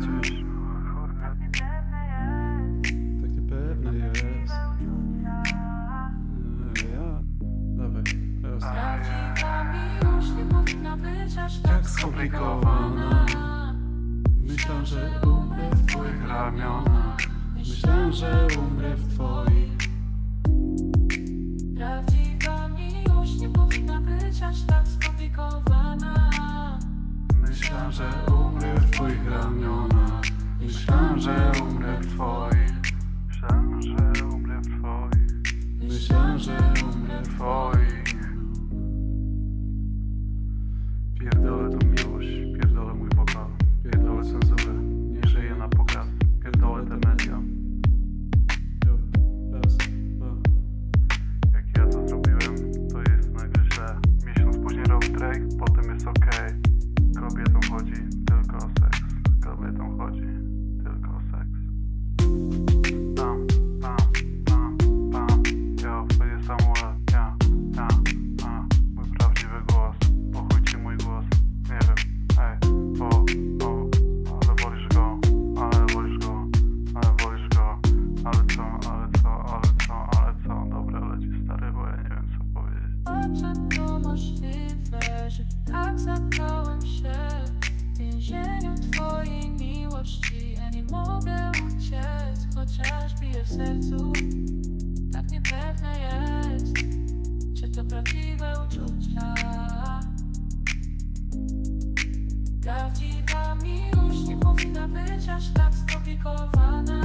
cię Tak niepewne jest. Ja, dawaj, teraz. Prawdziwa miłość nie powinna być aż tak skomplikowana. Myślę, że umrę w twoich ramionach. Myślę, że umrę w twoich Że umrę w twoich Myślę, że umrę w twoich Myślę, że umrę w twoich Pierdolę tą miłość, pierdolę mój wokal Pierdolę cenzurę, nie żyję na pokaz Pierdolę te media. Jak ja to zrobiłem, to jest nagle źle. Miesiąc później robi Drake, potem jest okej. Kobietom chodzi tylko o Patrzę to możliwe, że tak zabrałem się w więzieniu twojej miłości? Ja nie mogę uciec, chociaż bije w sercu. Tak niepewne jest, czy to prawdziwe uczucia. Prawdziwa miłość nie powinna być aż tak skomplikowana